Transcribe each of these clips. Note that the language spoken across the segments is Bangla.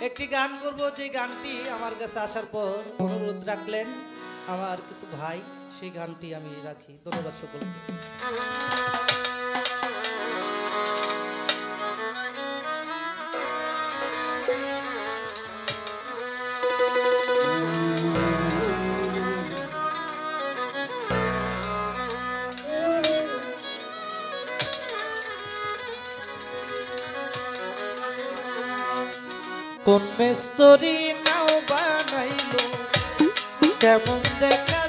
একটি গান করব, যে গানটি আমার কাছে আসার পর অনুরোধ রাখলেন আমার কিছু ভাই, সেই গানটি আমি রাখি। ধন্যবাদ সকলকে। কোন মেস্তরি নাও বানাইলো? কেমন দেখা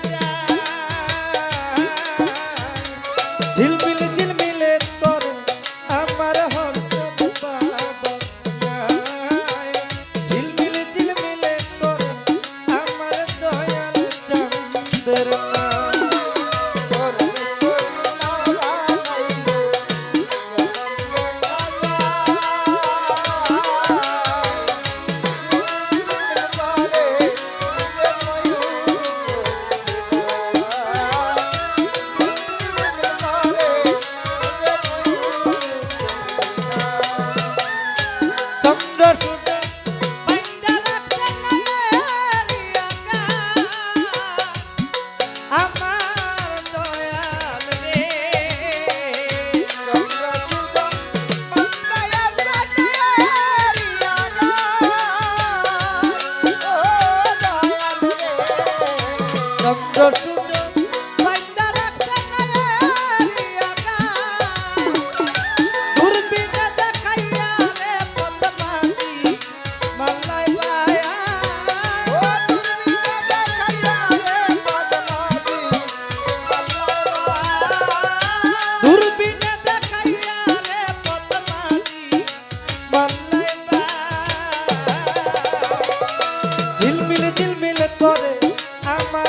mamá.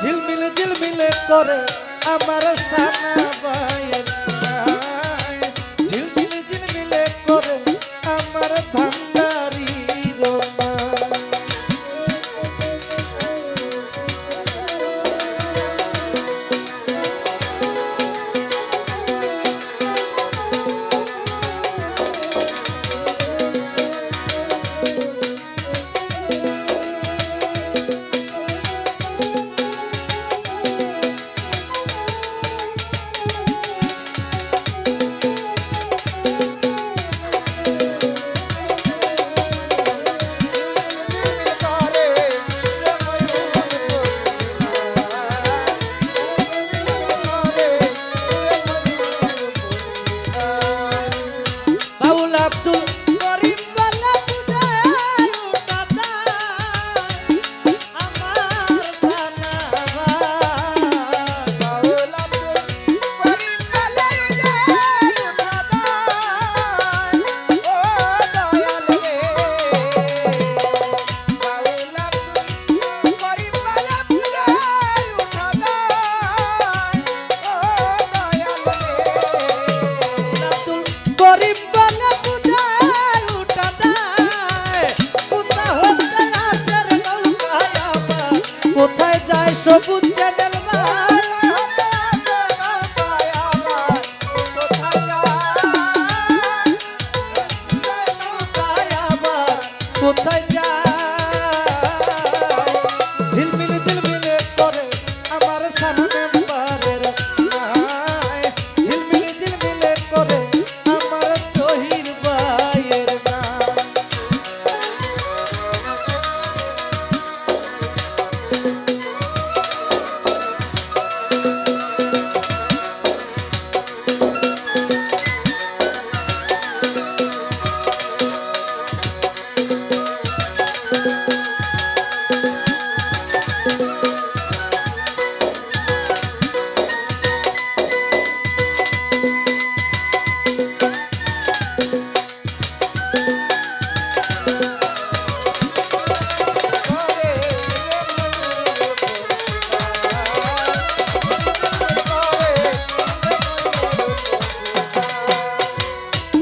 ঝিলমিল ঝিলমিল করে আমার সানা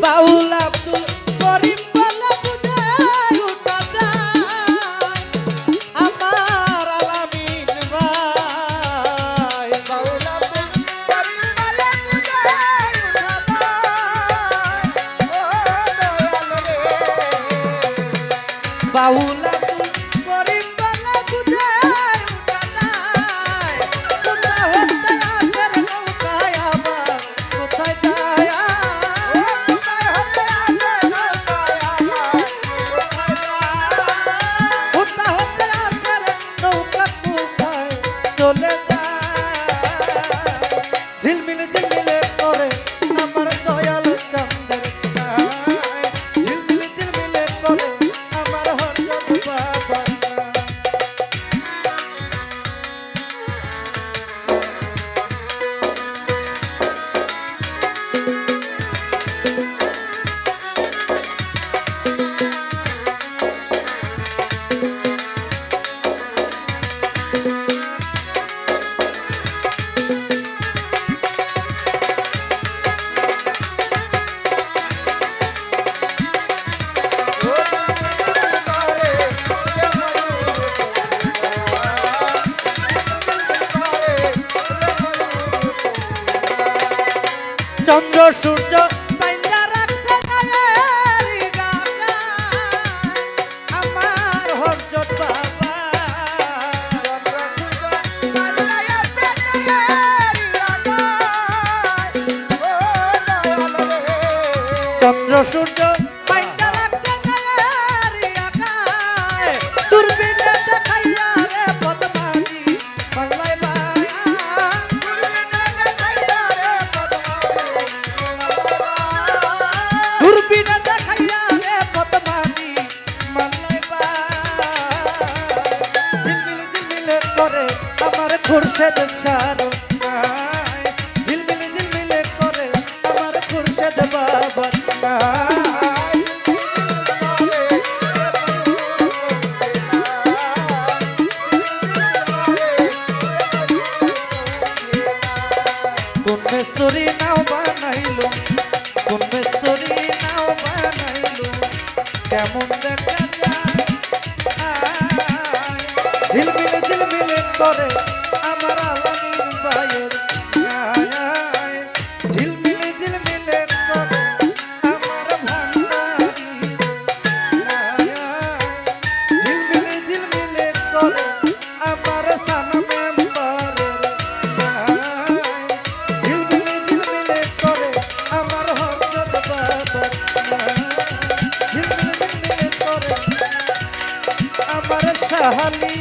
বাউল আব্দুল করিম বলা বুঝাই উঠাদাই আমার আলামিন ভাই। বাউল আব্দুল করিম বলা বুঝাই উঠাদাই ও দয়াল রে। বাউল খুরশেদ সারো কাহালি